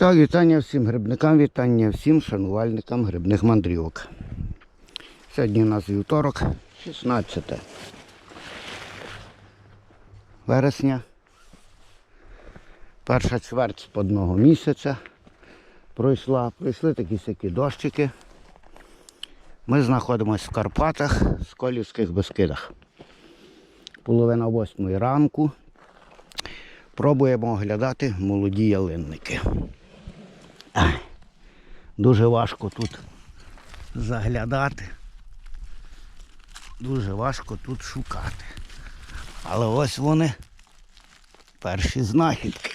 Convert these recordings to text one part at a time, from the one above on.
Так, вітання всім грибникам, вітання всім шанувальникам грибних мандрівок. Сьогодні у нас вівторок, 16 вересня. Перша чверть з одного місяця пройшла. Пройшли такі сякі дощики. Ми знаходимося в Карпатах, Сколівських Бескидах. Половина восьмої ранку. Пробуємо оглядати молоді ялинники. Дуже важко тут заглядати. Дуже важко тут шукати. Але ось вони перші знахідки.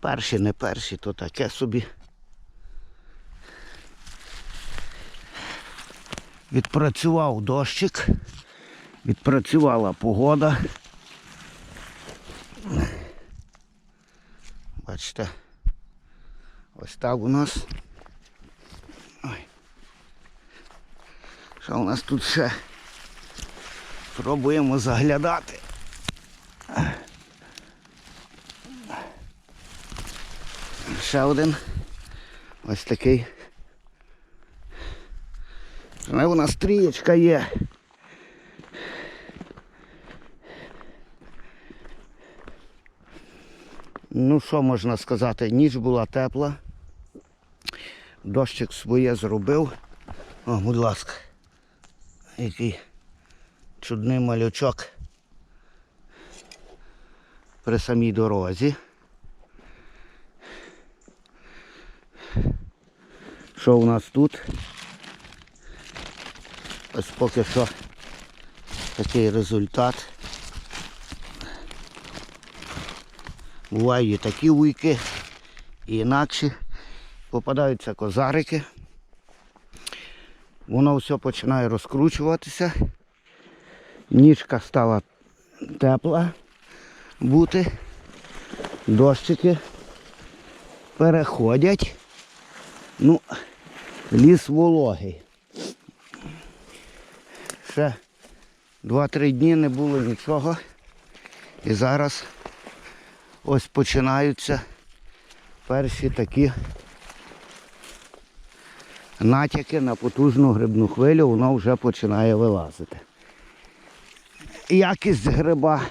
Перші, не перші, то таке собі. Відпрацював дощик, відпрацювала погода. Бачите, ось так у нас. Ой. Що у нас тут ще? Пробуємо заглядати. Ще один. Ось такий. У нас трієчка є. Ну, що можна сказати? Ніч була тепла. Дощик своє зробив. О, будь ласка. Який чудний малючок при самій дорозі. Що у нас тут? Ось поки що такий результат. Бувають і такі вуйки, і інакші. Попадаються козарики. Воно все починає розкручуватися. Ніжка стала тепла бути. Дощики переходять. Ну, ліс вологий. Ще 2-3 дні не було нічого. І зараз ось починаються перші такі натяки на потужну грибну хвилю, воно вже починає вилазити. Якість гриба,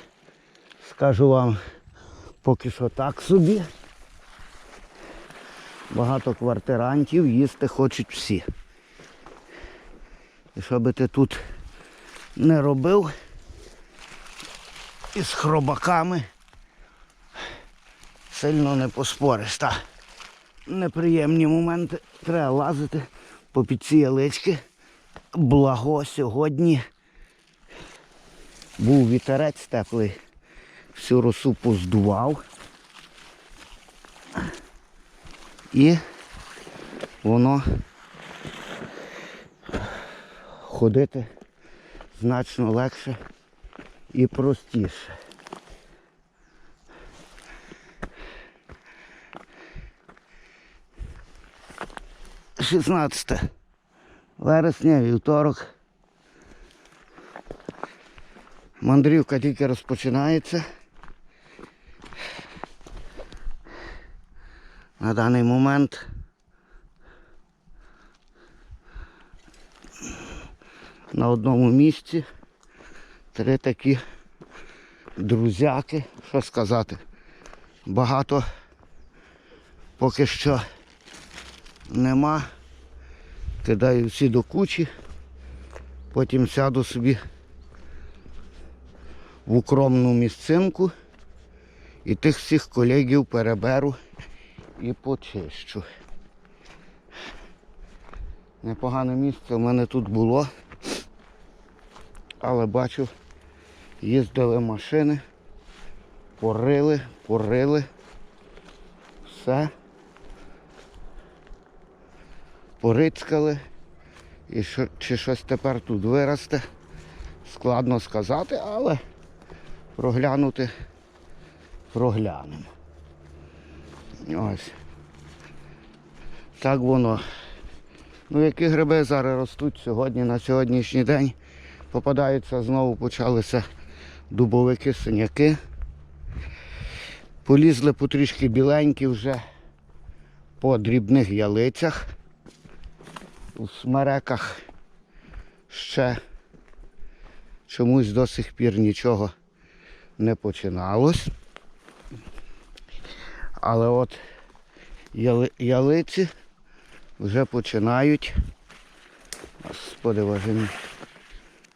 скажу вам, поки що так собі. Багато квартирантів їсти хочуть всі. І що би ти тут не робив із хробаками, сильно не поспориш. Та неприємні моменти треба лазити по під ці ялички. Благо сьогодні був вітерець теплий, всю росу поздував. І воно ходити значно легше і простіше. Шістнадцяте вересня, вівторок. Мандрівка тільки розпочинається. На даний момент на одному місці три такі друзяки, що сказати, багато поки що нема. Кидаю всі до кучі, потім сяду собі в укромну місцинку і тих всіх колегів переберу і почищу. Непогане місце в мене тут було, але бачу, їздили машини, порили, порили, все. Порицькали. І що, чи щось тепер тут виросте, складно сказати, але проглянути проглянемо. Ось. Так воно. Ну які гриби зараз ростуть сьогодні, на сьогоднішній день. Попадаються, знову почалися дубовики, синяки. Полізли потрішки біленькі вже по дрібних ялицях. У смереках ще чомусь до сих пір нічого не починалось. Але от яли, ялиці вже починають. Господи мій.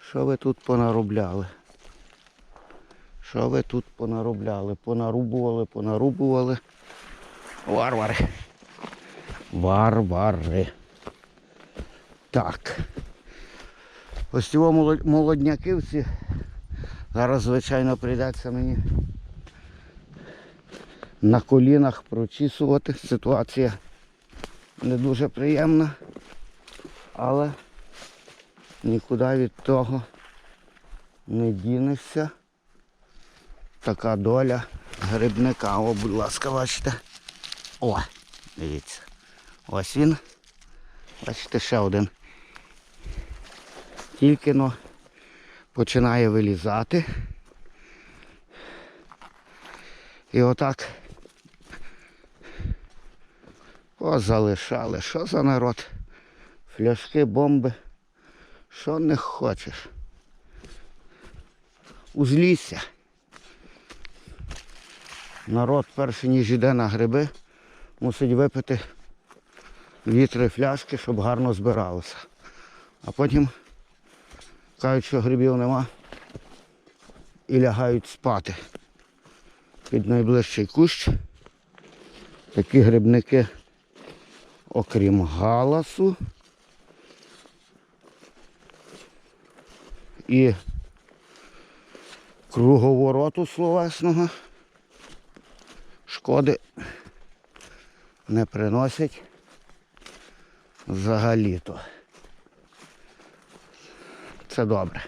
Що ви тут понаробляли? Що ви тут понаробляли? Понарубували, понарубували. Варвари. Варвари. Так. Ось цього молод- молодняківці. Зараз, звичайно, прийдеться мені на колінах прочісувати. Ситуація не дуже приємна, але нікуди від того не дінешся. Така доля грибника. О, будь ласка, бачите. О, дивіться. Ось він. Бачите, ще один. Тільки но починає вилізати. І отак позалишали. Що за народ? Фляшки, бомби. Що не хочеш? Узлісся. Народ перший ніж іде на гриби, мусить випити дві-три фляшки, щоб гарно збиралося. А потім кажуть, що грибів нема і лягають спати під найближчий кущ. Такі грибники, окрім галасу і круговороту словесного шкоди не приносять взагалі-то. Це добре.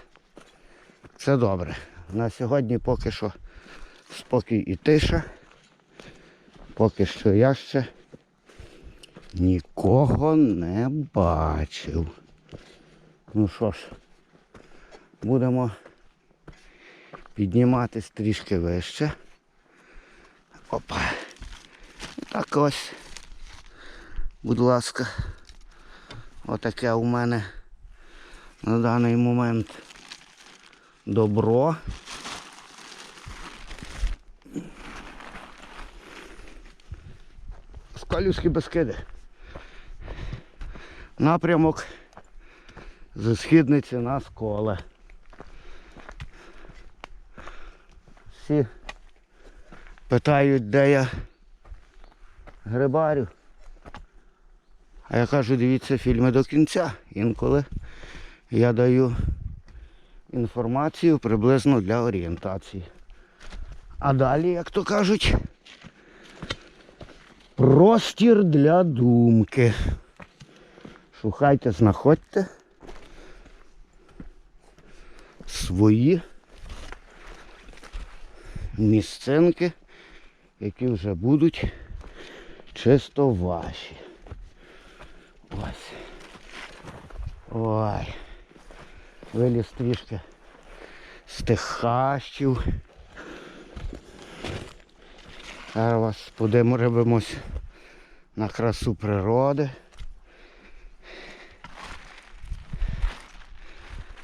Це добре. На сьогодні поки що спокій і тиша. Поки що я ще нікого не бачив. Ну що ж, будемо підніматись трішки вище. Опа. Так ось. Будь ласка. Отаке у мене на даний момент добро. Скалюські безкиди. Напрямок зі східниці на сколе. Всі питають, де я грибарю. А я кажу, дивіться фільми до кінця. Інколи я даю інформацію приблизно для орієнтації. А далі, як то кажуть, простір для думки. Шукайте, знаходьте свої місцинки, які вже будуть чисто ваші. Ось. Ой. Виліз трішки з тих хащів. Зараз подивимось на красу природи.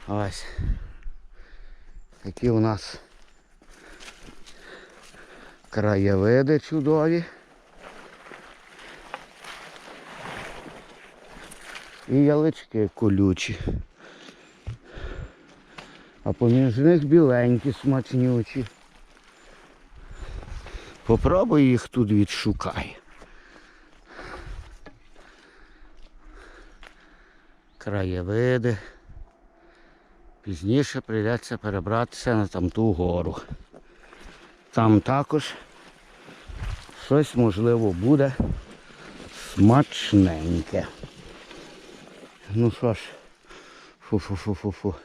Ось. Такі у нас краєвиди чудові. І ялички колючі. А поміж них біленькі, смачнючі. Попробуй їх тут відшукай. Краєвиди. Пізніше прийдеться перебратися на тамту гору. Там також щось можливо буде смачненьке. Ну що ж, фу-фу-фу-фу-фу.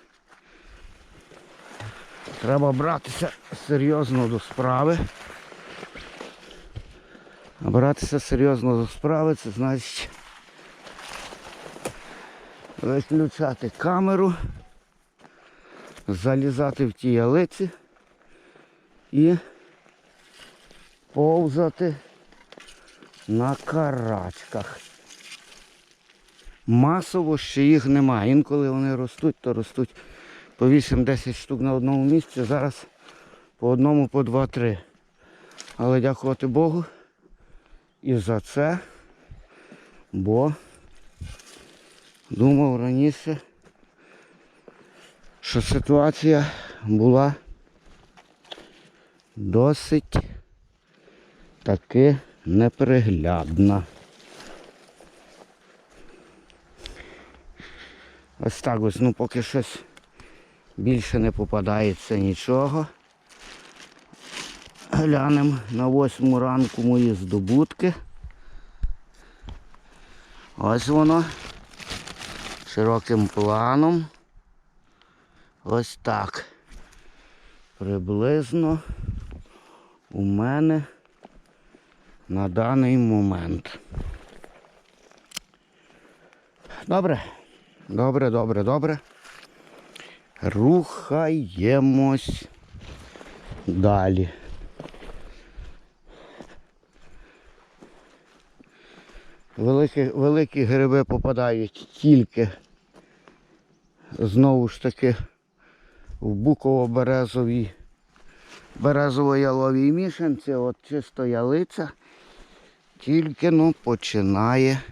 Треба братися серйозно до справи. А братися серйозно до справи, це значить виключати камеру, залізати в ті ялиці і повзати на карачках. Масово ще їх немає. Інколи вони ростуть, то ростуть по 8-10 штук на одному місці. Зараз по одному, по два-три. Але дякувати Богу і за це, бо думав раніше, що ситуація була досить таки неприглядна. Ось так ось, ну поки щось більше не попадається нічого. Глянемо на восьму ранку мої здобутки. Ось воно. Широким планом. Ось так. Приблизно у мене на даний момент. Добре. Добре, добре, добре. Рухаємось далі. Великі, великі гриби попадають тільки знову ж таки в буково-березовій березово-яловій мішанці, от чисто ялиця, тільки ну, починає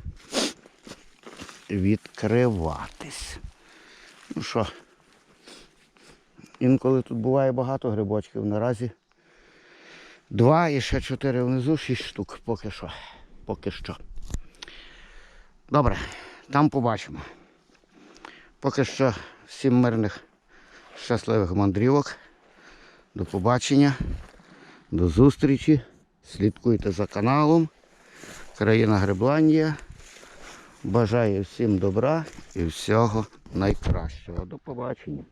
відкриватись. Ну що, інколи тут буває багато грибочків, наразі два і ще чотири внизу, шість штук поки що. Поки що. Добре, там побачимо. Поки що всім мирних, щасливих мандрівок. До побачення, до зустрічі. Слідкуйте за каналом. Країна Грибландія. Бажаю всім добра і всього найкращого. До побачення.